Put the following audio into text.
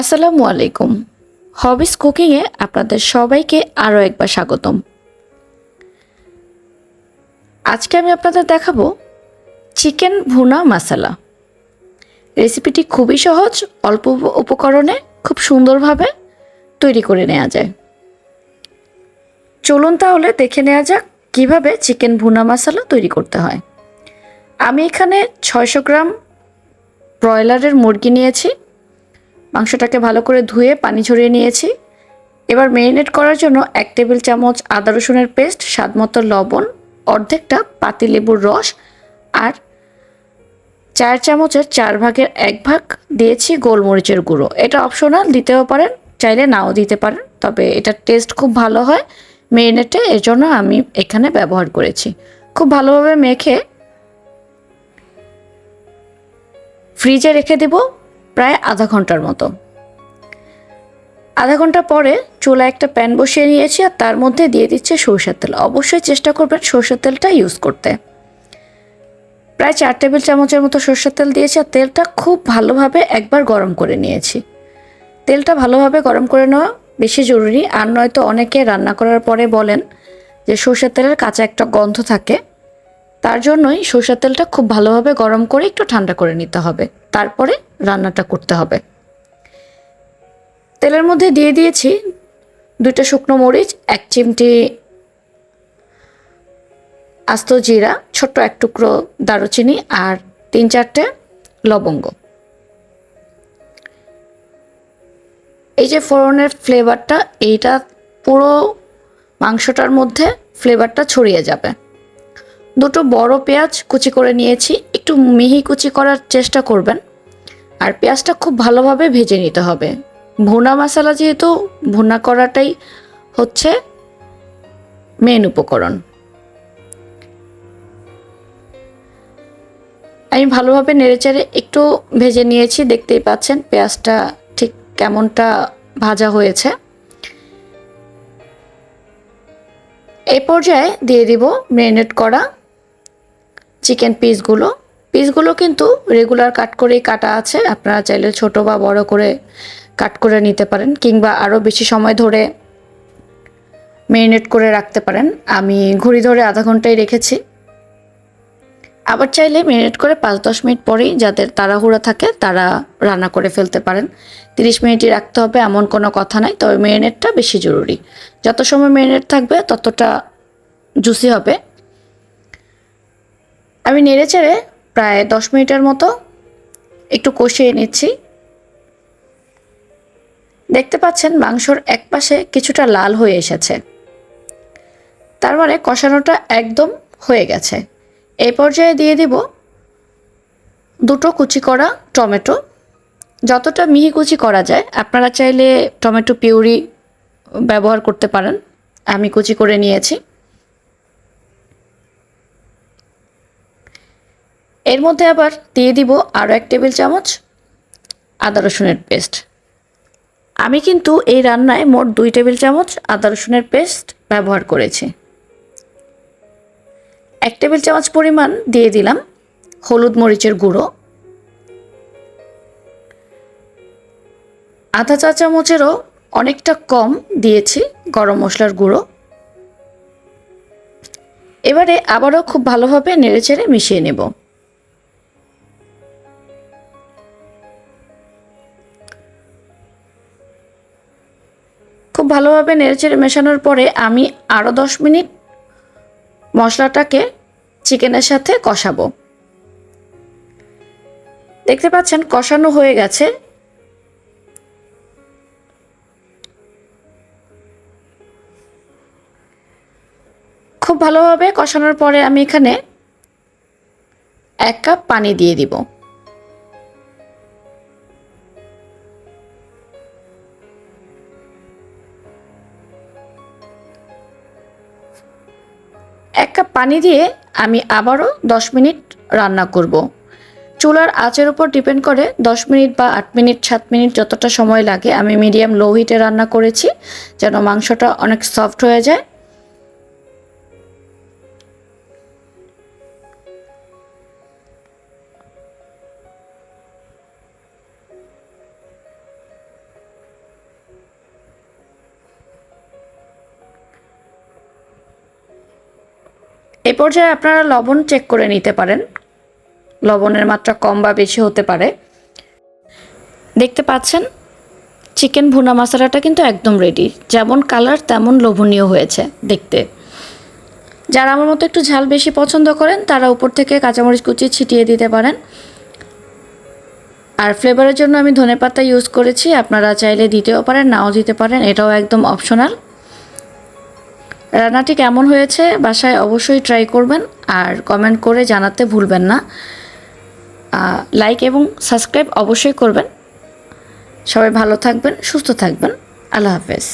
আসসালামু আলাইকুম। হবিস কুকিংয়ে আপনাদের সবাইকে আরও একবার স্বাগতম। আজকে আমি আপনাদের দেখাবো চিকেন ভুনা মশালা। রেসিপিটি খুবই সহজ, অল্প উপকরণে খুব সুন্দরভাবে তৈরি করে নেওয়া যায়। চলুন তাহলে দেখে নেওয়া যাক কীভাবে চিকেন ভুনা মশালা তৈরি করতে হয়। আমি এখানে ছয়শো গ্রাম ব্রয়লারের মুরগি নিয়েছি। মাংসটাকে ভালো করে ধুয়ে পানি ঝরিয়ে নিয়েছি। এবার মেরিনেট করার জন্য এক টেবিল চামচ আদা রসুনের পেস্ট, স্বাদ মতো লবণ, অর্ধেকটা পাতিলেবুর রস আর চার চামচের চার ভাগের এক ভাগ দিয়েছি গোলমরিচের গুঁড়ো। এটা অপশনাল দিতেও পারেন, চাইলে নাও দিতে পারেন, তবে এটার টেস্ট খুব ভালো হয় মেরিনেটে এর জন্য আমি এখানে ব্যবহার করেছি। খুব ভালোভাবে মেখে ফ্রিজে রেখে দেব। প্রায় আধা ঘণ্টার মতো। আধা ঘণ্টা পরে চুলা একটা প্যান বসিয়ে নিয়েছি আর তার মধ্যে দিয়ে দিচ্ছে সরষের তেল। অবশ্যই চেষ্টা করবেন সরষের তেলটা ইউজ করতে। প্রায় চার টেবিল চামচের মতো সরষের তেল দিয়েছি আর তেলটা খুব ভালোভাবে একবার গরম করে নিয়েছি। তেলটা ভালোভাবে গরম করে নেওয়া বেশি জরুরি, আর নয়তো অনেকে রান্না করার পরে বলেন যে সরষের তেলের কাঁচা একটা গন্ধ থাকে। তার জন্যই সরষের তেলটা খুব ভালোভাবে গরম করে একটু ঠান্ডা করে নিতে হবে। তারপরে রান্নাটা করতে হবে। তেলের মধ্যে দিয়ে দিয়েছি দুইটা শুকনো মরিচ, এক চিমটি আস্ত জিরা, ছোট্ট এক টুকরো দারুচিনি আর তিন চারটে লবঙ্গ। এই যে ফোড়নের ফ্লেভারটা, এইটা পুরো মাংসটার মধ্যে ফ্লেভারটা ছড়িয়ে যাবে। দুটো বড় পেঁয়াজ কুচি করে নিয়েছি, একটু মিহি কুচি করার চেষ্টা করবেন। আর পেঁয়াজটা খুব ভালোভাবে ভেজে নিতে হবে। ভুনা মশলা যেহেতু, ভুনা করাটাই হচ্ছে মেন উপকরণ। আমি ভালোভাবে নেড়েচেড়ে একটু ভেজে নিয়েছি, দেখতেই পাচ্ছেন পেঁয়াজটা ঠিক কেমনটা ভাজা হয়েছে। এই পর্যায়ে দিয়ে দিব ম্যারিনেট করা চিকেন পিসগুলো পিসগুলো কিন্তু রেগুলার কাট করেই কাটা আছে। আপনারা চাইলে ছোট বা বড় করে কাট করে নিতে পারেন কিংবা আরও বেশি সময় ধরে ম্যারিনেট করে রাখতে পারেন। আমি ঘড়ি ধরে আধা ঘন্টায় রেখেছি। আবার চাইলে ম্যারিনেট করে পাঁচ দশ মিনিট পরেই যাদের তাড়াহুড়া থাকে, তারা রান্না করে ফেলতে পারেন। তিরিশ মিনিটই রাখতে হবে এমন কোনো কথা নাই, তবে ম্যারিনেটটা বেশি জরুরি। যত সময় ম্যারিনেট থাকবে, ততটা জুসি হবে। আমি নেড়ে চেড়ে প্রায় দশ মিনিটের মতো একটু কষিয়ে নিচ্ছি। দেখতে পাচ্ছেন মাংসর এক পাশে কিছুটা লাল হয়ে এসেছে। তার মানে কষানোটা একদম হয়ে গেছে। এই পর্যায়ে দিয়ে দিব দুটো কুচি করা টমেটো। যতটা মিহি কুচি করা যায়, আপনারা চাইলে টমেটো পিউরি ব্যবহার করতে পারেন। আমি কুচি করে নিয়েছি। এর মধ্যে আবার দিয়ে দিব আরও এক টেবিল চামচ আদা রসুনের পেস্ট। আমি কিন্তু এই রান্নায় মোট দুই টেবিল চামচ আদা রসুনের পেস্ট ব্যবহার করেছি। এক টেবিল চামচ পরিমাণ দিয়ে দিলাম হলুদ মরিচের গুঁড়ো। আধা চা চামচেরও অনেকটা কম দিয়েছি গরম মশলার গুঁড়ো। এবারে আবারও খুব ভালোভাবে নেড়েচেড়ে মিশিয়ে নেব। ভালোভাবে নেড়েচেড়ে মেশানোর পরে আমি আরও দশ মিনিট মশলাটাকে চিকেনের সাথে কষাবো। দেখতে পাচ্ছেন কষানো হয়ে গেছে। খুব ভালোভাবে কষানোর পরে আমি এখানে এক কাপ পানি দিয়ে দিব। কাপ পানি দিয়ে আমি আবারও দশ মিনিট রান্না করব। চুলার আঁচের উপর ডিপেন্ড করে দশ মিনিট বা আট মিনিট, সাত মিনিট যতটা সময় লাগে, আমি মিডিয়াম লো হিটে রান্না করেছি যেন মাংসটা অনেক সফট হয়ে যায় এই পর্যায়ে আপনারা লবণ চেক করে নিতে পারেন। লবণের মাত্রা কম বা বেশি হতে পারে। দেখতে পাচ্ছেন, চিকেন ভুনা মশলাটা কিন্তু একদম রেডি যেমন কালার তেমন লোভনীয় হয়েছে দেখতে। যারা আমার মতো একটু ঝাল বেশি পছন্দ করেন, তারা উপর থেকে কাঁচামরিচ কুচি ছিটিয়ে দিতে পারেন। আর ফ্লেভারের জন্য আমি ধনেপাতা ইউজ করেছি, আপনারা চাইলে দিতেও পারেন, নাও দিতে পারেন, এটাও একদম অপশনাল রান্নাটি কেমন হয়েছে, বাসায় অবশ্যই ট্রাই করবেন আর কমেন্ট করে জানাতে ভুলবেন না। লাইক এবং সাবস্ক্রাইব অবশ্যই করবেন। সবাই ভালো থাকবেন, সুস্থ থাকবেন। আল্লাহ হাফেজ।